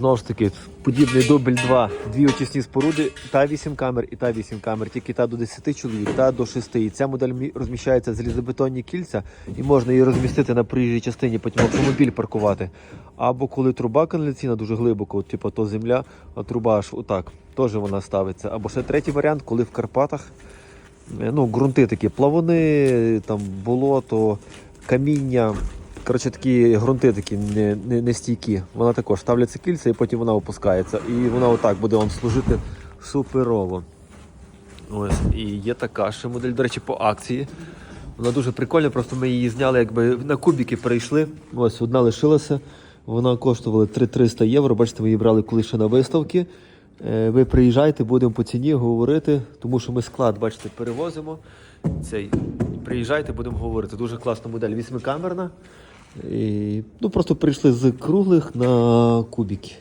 Знову ж таки, подібний дубль 2, дві очисні споруди, та 8 камер і та 8 камер, тільки та до 10 чоловік, та до 6. І ця модель розміщається в залізобетонні кільця, і можна її розмістити на проїжджій частині, потім автомобіль паркувати. Або коли труба каналіційна дуже глибоко, типу то земля, а труба аж отак, теж вона ставиться. Або ще третій варіант, коли в Карпатах е, ну, ґрунти такі, плавуни, там болото, каміння. Коротше, такі ґрунти такі не, не, не стійкі. Вона також ставляться кільця і потім вона опускається. І вона отак буде вам служити суперово. Ось, і є така ще модель, до речі, по акції. Вона дуже прикольна, просто ми її зняли, якби на кубики перейшли. Ось одна лишилася. Вона коштувала 3300 євро. Бачите, ми її брали коли ще на виставки. Е, Ви приїжджайте, будемо по ціні говорити, тому що ми склад, бачите, перевозимо. Цей. Приїжджайте, будемо говорити. Дуже класна модель, вісьмикамерна. І, ну, просто прийшли з круглих на кубики.